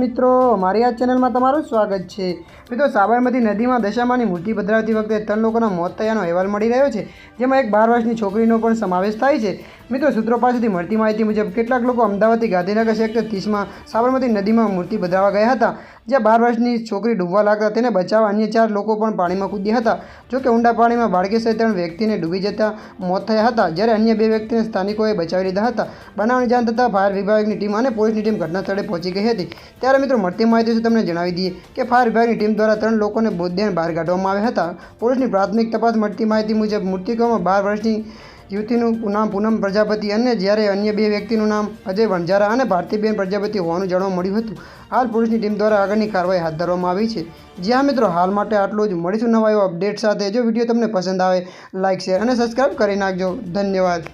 મિત્રો મારી આ ચેનલમાં તમારું સ્વાગત છે. મિત્રો, સાબરમતી નદીમાં દશામાની મૂર્તિ પધરાવતી વખતે ત્રણ લોકોના મોત થયાનો અહેવાલ મળી રહ્યો છે, જેમાં એક બાર વર્ષની છોકરીનો પણ સમાવેશ થાય છે. મિત્રો, સૂત્રો પાસેથી મળતી માહિતી મુજબ કેટલાક લોકો અમદાવાદથી ગાંધીનગર સેક્ટર ત્રીસમાં સાબરમતી નદીમાં મૂર્તિ બદલાવા ગયા હતા, જ્યાં બાર વર્ષની છોકરી ડૂબવા લાગતા તેને બચાવવા અન્ય ચાર લોકો પણ પાણીમાં કૂદ્યા હતા. જોકે ઊંડા પાણીમાં બાળકી સહિત ત્રણ વ્યક્તિને ડૂબી જતા મોત થયા હતા, જ્યારે અન્ય બે વ્યક્તિને સ્થાનિકોએ બચાવી લીધા હતા. બનાવની જાણ થતાં ફાયર વિભાગની ટીમ અને પોલીસની ટીમ ઘટના સ્થળે પહોંચી ગઈ હતી. ત્યારે મિત્રો, મળતી માહિતી છે તમને જણાવી દઈએ કે ફાયર વિભાગની ટીમ દ્વારા ત્રણ લોકોને બોધ્યને બહાર કાઢવામાં આવ્યા હતા. પોલીસની પ્રાથમિક તપાસ મળતી માહિતી મુજબ મૃતકોમાં બાર વર્ષની યુવતીનું નામ પૂનમ પ્રજાપતિ અને જ્યારે અન્ય બે વ્યક્તિનું નામ અજય વણઝારા અને ભારતીબેન પ્રજાપતિ હોવાનું જાણવા મળ્યું હતું, હાલ પોલીસની ટીમ દ્વારા આગળની કાર્યવાહી હાથ ધરવામાં આવી છે. જ્યાં મિત્રો, હાલ માટે આટલું જ. મળીશું નવા એવા અપડેટ સાથે. જો વીડિયો તમને પસંદ આવે લાઇક શેર અને સબસ્ક્રાઈબ કરી નાખજો. ધન્યવાદ.